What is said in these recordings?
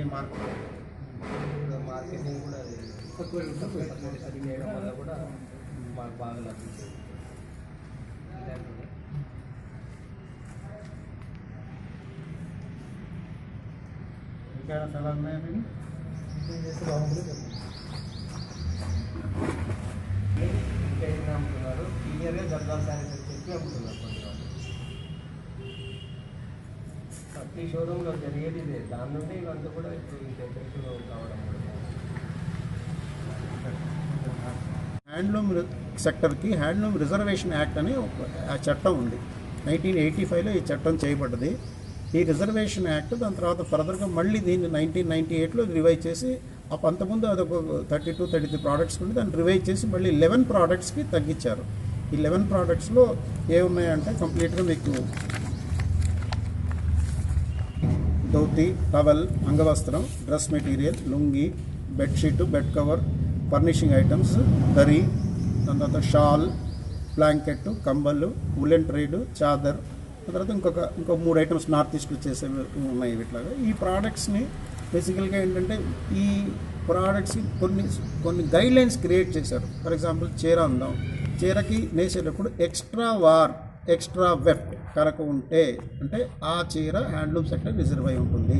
ఇదే market? Marketing కూడా అది తక్కువ సర్వీస్ చేయడం వల్ల కూడా మాకు బాగా లభించింది. ఇంకా సవాల్ ఉన్నాయా బాగుంటుంది ఇంకా ఏం అమ్ముతున్నారు? క్లియర్గా గద్దాల శారీస్ అని అమ్ముతున్నారు కొంచెం ప్రతి షోరూంలో జరిగేది ఇదే దాని నుండి ఇవంతా కూడా ఇప్పుడు ఇంత ఎఫెక్టివ్ కావడం హ్యాండ్లూమ్ సెక్టర్కి హ్యాండ్లూమ్ రిజర్వేషన్ యాక్ట్ అని ఒక ఆ చట్టం ఉంది. నైన్టీన్ ఎయిటీ ఫైవ్లో ఈ చట్టం చేయబడ్డది. ఈ రిజర్వేషన్ యాక్ట్ దాని తర్వాత ఫర్దర్గా మళ్ళీ దీన్ని నైన్టీన్ నైన్టీ ఎయిట్లో రివైజ్ చేసి అప్ప- అంతకుముందు అదొక thirty two thirty three products ఉండి దాన్ని రివైజ్ చేసి మళ్ళీ లెవెన్ ప్రోడక్ట్స్కి తగ్గించారు. ఈ లెవెన్ ప్రోడక్ట్స్లో ఏమున్నాయంటే కంప్లీట్గా మీకు dhoti towel అంగవస్త్రం dress material lungi bedsheet bed cover furnishing items దరి దాని తర్వాత షాల్ బ్లాంకెట్ కంబళ్ళు ఉలెన్ ట్రేడ్ చాదర్ ఆ తర్వాత ఇంకొక ఇంకో మూడు ఐటమ్స్ నార్త్ ఈస్ట్లో చేసేవి ఉన్నాయి వీటిలాగా. ఈ ప్రోడక్ట్స్ని బేసికల్గా ఏంటంటే ఈ ప్రోడక్ట్స్ కొన్ని కొన్ని గైడ్ లైన్స్ క్రియేట్ చేశారు. ఫర్ ఎగ్జాంపుల్ చీర అందాం. చీరకి నేసేటప్పుడు ఎక్స్ట్రా వార్ ఎక్స్ట్రా వెఫ్ట్ కనుక ఉంటే అంటే ఆ చీర హ్యాండ్లూమ్ సెక్టర్ రిజర్వ్ అయి ఉంటుంది.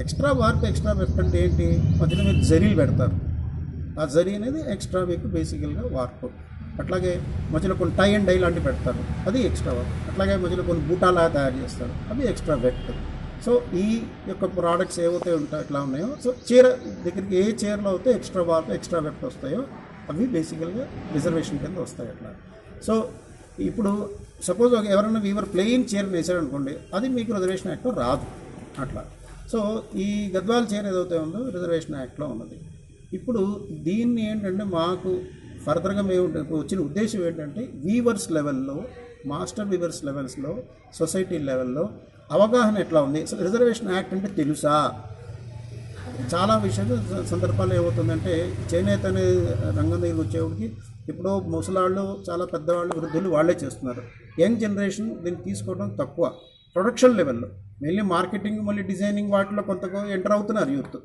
ఎక్స్ట్రా వార్ప్ ఎక్స్ట్రా వెఫ్ట్ అంటే ఏంటి? మధ్యలో మీరు జరీలు పెడతారు. ఆ జరీ అనేది ఎక్స్ట్రా మీకు బేసికల్గా వార్ప్ అట్లాగే మధ్యలో కొన్ని టై అండ్ డై లాంటివి పెడతారు. అది ఎక్స్ట్రా వర్క్. అట్లాగే మధ్యలో కొన్ని బూటాలా తయారు చేస్తారు. అవి ఎక్స్ట్రా వెట్ సో ఈ యొక్క ప్రోడక్ట్స్ ఏవైతే ఉంటాయో ఎట్లా ఉన్నాయో సో చీర దగ్గరికి ఏ చీరలో అయితే ఎక్స్ట్రా వార్ప్ ఎక్స్ట్రా వెట్ వస్తాయో అవి బేసికల్గా రిజర్వేషన్ కింద వస్తాయి అట్లా. సో ఇప్పుడు సపోజ్ ఒక ఎవరైనా వీవర్ ప్లెయిన్ చీర వేశారనుకోండి అనుకోండి అది మీకు రిజర్వేషన్ యాక్ట్లో రాదు. అట్లా. సో ఈ గద్వాల చీర ఏదైతే ఉందో రిజర్వేషన్ యాక్ట్లో ఉన్నది. ఇప్పుడు దీన్ని ఏంటంటే మాకు ఫర్దర్గా మేము వచ్చిన ఉద్దేశం ఏంటంటే వీవర్స్ లెవెల్లో మాస్టర్ వీవర్స్ లెవెల్స్లో సొసైటీ లెవెల్లో అవగాహన ఎట్లా ఉంది? సో రిజర్వేషన్ యాక్ట్ అంటే తెలుసా? చాలా విషయాలు సందర్భాలు ఏమవుతుందంటే చేనేత అనే రంగం దగ్గరికి వచ్చేవాడికి ఇప్పుడు ముసలాళ్ళు చాలా పెద్దవాళ్ళు వృద్ధులు వాళ్ళే చేస్తున్నారు. యంగ్ జనరేషన్ దీన్ని తీసుకోవడం తక్కువ. ప్రొడక్షన్ లెవెల్లో. మెయిన్లీ మార్కెటింగ్ మళ్ళీ డిజైనింగ్ వాటిలో కొంత ఎంటర్ అవుతున్నారు యూత్.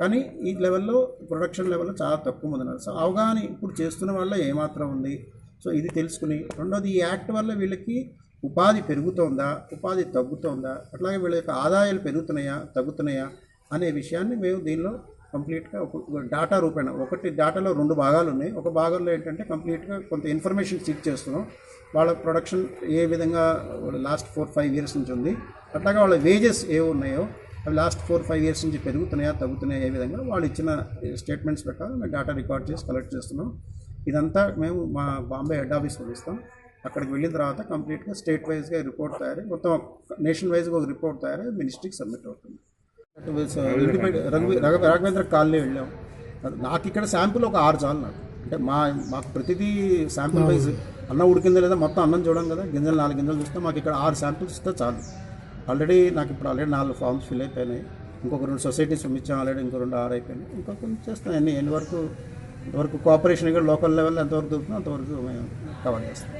కానీ ఈ లెవెల్లో ప్రొడక్షన్ లెవెల్లో చాలా తక్కువ మంది ఉన్నారు. సో అవగాహన ఇప్పుడు చేస్తున్న వాళ్ళ ఏమాత్రం ఉంది? సో ఇది తెలుసుకుని రెండోది ఈ యాక్ట్ వల్ల వీళ్ళకి ఉపాధి పెరుగుతోందా? ఉపాధి తగ్గుతోందా? అట్లాగే వీళ్ళ యొక్క ఆదాయాలు పెరుగుతున్నాయా? తగ్గుతున్నాయా? అనే విషయాన్ని మేము దీనిలో కంప్లీట్గా ఒక డాటా రూపేణ ఒకటి డాటాలో రెండు భాగాలు ఉన్నాయి ఒక భాగంలో ఏంటంటే కంప్లీట్గా కొంత ఇన్ఫర్మేషన్ సీక్ చేస్తున్నాం. వాళ్ళ ప్రొడక్షన్ ఏ విధంగా లాస్ట్ ఫోర్ ఫైవ్ ఇయర్స్ నుంచి ఉంది. అట్లాగే వాళ్ళ వేజెస్ ఏ ఉన్నాయో అవి లాస్ట్ ఫోర్ ఫైవ్ ఇయర్స్ నుంచి పెరుగుతున్నాయా తగ్గుతున్నాయా ఏ విధంగా వాళ్ళు ఇచ్చిన స్టేట్మెంట్స్ ప్రకారం మేము డేటా రికార్డ్ చేసి కలెక్ట్ చేస్తున్నాం. ఇదంతా మేము మా బాంబే హెడ్ ఆఫీస్కి ఇస్తాం అక్కడికి వెళ్ళిన తర్వాత కంప్లీట్గా స్టేట్ వైజ్గా రిపోర్ట్ తయారై మొత్తం నేషన్ వైజ్గా ఒక రిపోర్ట్ తయారై మినిస్ట్రీకి సబ్మిట్ అవుతుంది. రాఘవేంద్ర కాలనీ వెళ్ళాం. నాకు ఇక్కడ శాంపుల్ ఒక ఆరు చాలు నాకు. అంటే మా మాకు ప్రతిదీ శాంపుల్ వైజ్ అన్నం ఉడికిందా లేదా మొత్తం అన్నం చూడం కదా గింజలు నాలుగు గింజలు చూస్తే మాకు ఇక్కడ ఆరు శాంపుల్స్ ఇస్తే చాలు. ఆల్రెడీ నాకు ఇప్పుడు ఆల్రెడీ నాలుగు ఫామ్స్ ఫిల్ అయిపోయినాయి. ఇంకొక రెండు సొసైటీస్ పంపించాం ఆల్రెడీ ఇంకో రెండు ఆరు అయిపోయినాయి. ఇంకొక కొన్ని చేస్తాం. ఎన్ని ఎన్ని వరకు ఇంతవరకు కోఆపరేషన్ ఇక్కడ లోకల్ లెవెల్లో ఎంతవరకు దొరుకుతుందో అంతవరకు మేము కవర్ చేస్తాం.